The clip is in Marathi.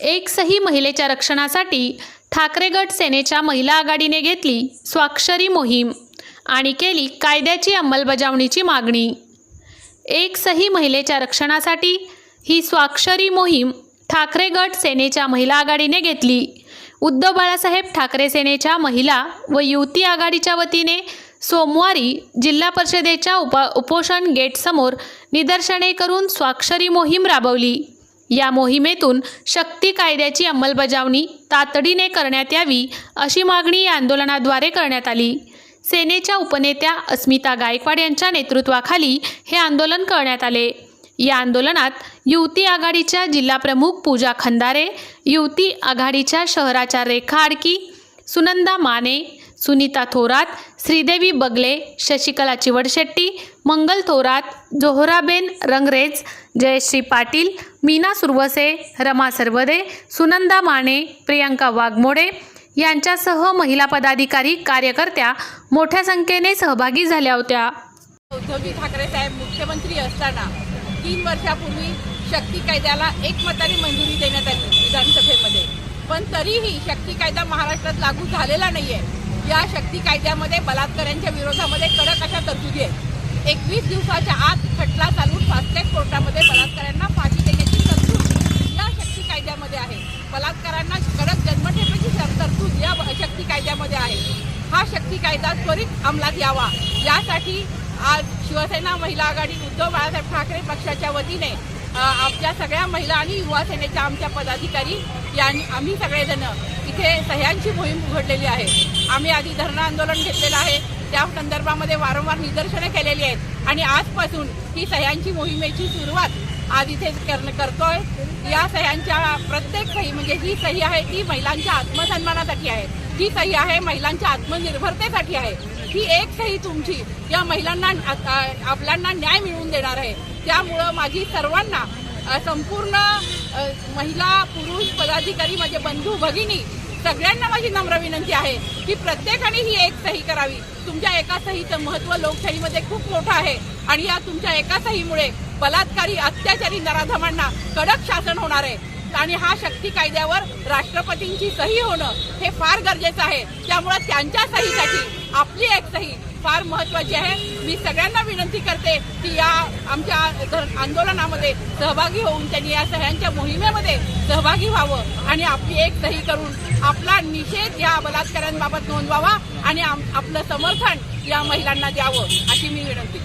एक सही महिलेच्या रक्षणासाठी ठाकरे गट सेनेच्या महिला आघाडीने घेतली स्वाक्षरी मोहीम आणि केली कायद्याची अंमलबजावणीची मागणी. एक सही महिलेच्या रक्षणासाठी ही स्वाक्षरी मोहीम ठाकरे गट सेनेच्या महिला आघाडीने घेतली. उद्धव बाळासाहेब ठाकरे सेनेच्या महिला व युवती आघाडीच्या वतीने सोमवारी जिल्हा परिषदेच्या उप उपोषण गेटसमोर निदर्शने करून स्वाक्षरी मोहीम राबवली. या मोहिमेतून शक्ती कायद्याची अंमलबजावणी तातडीने करण्यात यावी अशी मागणी या आंदोलनाद्वारे करण्यात आली. सेनेच्या उपनेत्या अस्मिता गायकवाड यांच्या नेतृत्वाखाली हे आंदोलन करण्यात आले. या आंदोलनात युवती आघाडीच्या जिल्हाप्रमुख पूजा खंदारे युवती आघाडीच्या शहराच्या रेखा आडकी सुनंदा माने सुनीता थोरात श्रीदेवी बगले शशिकला चिवडशेट्टी मंगल थोरात जोहराबेन रंगरेज जयश्री पाटील मीना सुरवसे रमा सरवदे सुनंदा माने प्रियंका वाघमोडे यांच्यासह महिला पदाधिकारी कार्यकर्त्या मोठ्या संख्येने सहभागी झाल्या होत्या. उद्धवजी ठाकरे साहेब मुख्यमंत्री असताना तीन वर्षापूर्वी शक्ती कायद्याला एकमताने मंजुरी देण्यात आली विधानसभेमध्ये. पण तरीही शक्ती कायदा महाराष्ट्रात लागू झालेला नाही आहे या शक्ती कायद्यामध्ये बलात्कारांच्या विरोधामध्ये कडक अशा तरतुदी आहेत. एकवीस दिवसाच्या आत खटला चालून फास्टॅग कोर्टामध्ये बलात्कारांना फाशी देण्याची तरतूद या शक्ती कायद्यामध्ये आहे. बलात्कारांना कडक जन्मठेपेची तरतूद या शक्ती कायद्यामध्ये आहे. हा शक्ती कायदा त्वरित अंमलात यावा. यासाठी आज शिवसेना महिला आघाडी उद्धव बाळासाहेब ठाकरे पक्षाच्या वतीने आमच्या सगळ्या महिला आणि युवा सेनेच्या आमच्या पदाधिकारी यांनी आम्ही सगळेजण इथे सह्यांची मोहीम उघडलेली आहे. आम्ही आधी धरणं आंदोलन घेतलेलं आहे. त्या संदर्भामध्ये वारंवार निदर्शनं केलेली आहेत. आणि आजपासून ही सह्यांची मोहिमेची सुरुवात आज इथे करतोय. या सह्यांच्या प्रत्येक सही म्हणजे ही सही आहे ती महिलांच्या आत्मसन्मानासाठी आहे. ही सही आहे महिलांच्या आत्मनिर्भरतेसाठी आहे. ही एक सही तुमची. या महिलांना आपल्यांना न्याय मिळवून देणार आहे. त्यामुळं माझी सर्वांना संपूर्ण महिला पुरुष पदाधिकारी माझे बंधू भगिनी सगळ्यांना माझी नम्र विनंती आहे की प्रत्येकाने ही एक सही करावी. तुमच्या एका सहीचं महत्त्व लोकशाहीमध्ये खूप मोठं आहे आणि या तुमच्या एका सहीमुळे बलात्कारी अत्याचारी नराधमांना कडक शासन होणार आहे. आणि हा शक्ती कायद्यावर राष्ट्रपतींची सही होणं हे फार गरजेचं आहे. त्यामुळे त्यांच्या सहीसाठी आपली एक सही फार महत्वाची आहे. मी सगळ्यांना विनंती करते की या आमच्या आंदोलनामध्ये सहभागी होऊन त्यांनी या सह्यांच्या मोहिमेमध्ये सहभागी व्हावं आणि आपली एक सही करून आपला निषेध या बलात्कारांबाबत नोंदवावा आणि आम- आपलं समर्थन या महिलांना द्यावं अशी मी विनंती